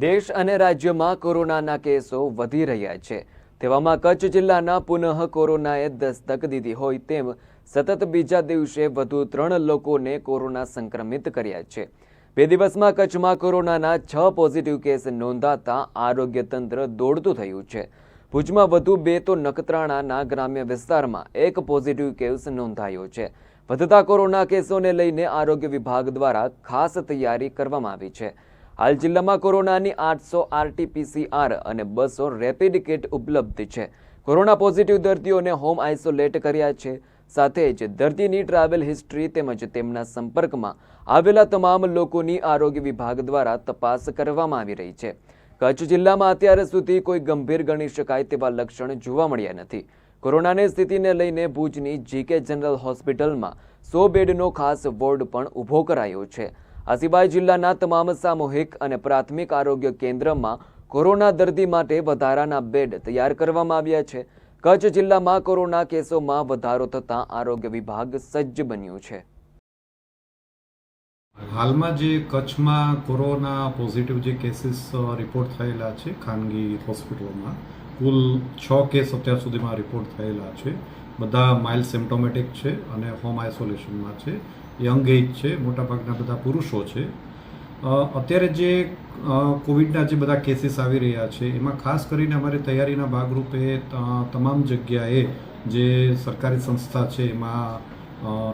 દેશ અને રાજ્યમાં કોરોનાના કેસો વધી રહ્યા છે. તેવામાં કચ્છ જિલ્લાના પુનઃ કોરોનાએ દસ્તક દીધી હોય તેમ સતત બીજા દિવસે વધુ ત્રણ લોકોને કોરોના સંક્રમિત કર્યા છે. બે દિવસમાં કચ્છમાં કોરોનાના છ પોઝિટિવ કેસ નોંધાતા આરોગ્ય તંત્ર દોડતું થયું છે. ભુજમાં વધુ બે તો નખત્રાણાના ગ્રામ્ય વિસ્તારમાં એક પોઝિટિવ કેસ નોંધાયો છે. વધતા કોરોના કેસોને લઈને આરોગ્ય વિભાગ દ્વારા ખાસ તૈયારી કરવામાં આવી છે. હાલ જિલ્લામાં કોરોનાની આઠસો આરટીપીસીઆર અને બસો રેપિડ કિટ ઉપલબ્ધ છે. કોરોના પોઝિટિવ દર્દીઓને હોમ આઇસોલેટ કર્યા છે. સાથે જ દર્દીની ટ્રાવેલ હિસ્ટ્રી તેમજ તેમના સંપર્કમાં આવેલા તમામ લોકોની આરોગ્ય વિભાગ દ્વારા તપાસ કરવામાં આવી રહી છે. કચ્છ જિલ્લામાં અત્યાર સુધી કોઈ ગંભીર ગણી શકાય તેવા લક્ષણ જોવા મળ્યા નથી. કોરોનાની સ્થિતિને લઈને ભુજની જીકે જનરલ હોસ્પિટલમાં સો બેડનો ખાસ વોર્ડ પણ ઊભો કરાયો છે. આ જિલ્લાના તમામ સામૂહિક અને પ્રાથમિક આરોગ્ય કેન્દ્રમાં કોરોના દર્દી માટે વધારાના બેડ તૈયાર કરવામાં આવ્યા છે. કચ્છ જિલ્લામાં કોરોના કેસોમાં વધારો થતાં આરોગ્ય વિભાગ સજ્જ બન્યું છે. હાલમાં જે કચ્છમાં કોરોના પોઝિટિવ જે કેસીસ રિપોર્ટ થયેલા છે ખાનગી હોસ્પિટલોમાં, કુલ છ કેસ અત્યાર સુધીમાં રિપોર્ટ થયેલા છે. બધા માઇલ્ડ સિમ્ટોમેટિક છે અને હોમ આઇસોલેશનમાં છે. યંગ એજ છે, મોટાભાગના બધા પુરુષો છે. અત્યારે જે કોવિડના જે બધા કેસીસ આવી રહ્યા છે, એમાં ખાસ કરીને અમારી તૈયારીના ભાગરૂપે તમામ જગ્યાએ જે સરકારી સંસ્થા છે, એમાં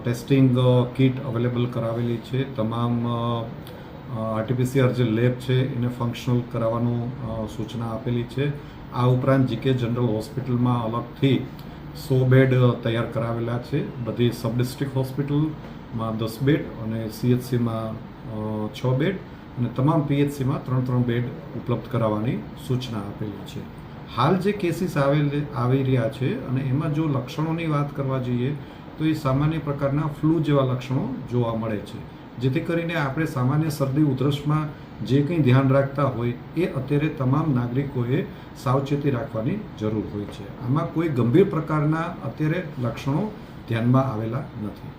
ટેસ્ટિંગ કિટ અવેલેબલ કરાવેલી છે. તમામ આરટીપીસીઆર જે લેબ છે, એને ફંક્શનલ કરાવવાનું સૂચના આપેલી છે. આ ઉપરાંત જીકે જનરલ હોસ્પિટલમાં અલગથી સો બેડ તૈયાર કરાવેલા છે. બધી સબ ડિસ્ટ્રિક્ટ હોસ્પિટલમાં દસ બેડ અને સીએચસીમાં છ બેડ અને તમામ પીએચસીમાં ત્રણ ત્રણ બેડ ઉપલબ્ધ કરાવવાની સૂચના આપેલી છે. હાલ જે કેસીસ આવેલ, આવી રહ્યા છે અને એમાં જો લક્ષણોની વાત કરવા જઈએ તો એ સામાન્ય પ્રકારના ફ્લૂ જેવા લક્ષણો જોવા મળે છે. જેથી કરીને આપણે સામાન્ય શરદી ઉધરસમાં જે કંઈ ધ્યાન રાખતા હોય એ અત્યારે તમામ નાગરિકોએ સાવચેતી રાખવાની જરૂર હોય છે. આમાં કોઈ ગંભીર પ્રકારના અત્યારે લક્ષણો ધ્યાનમાં આવેલા નથી.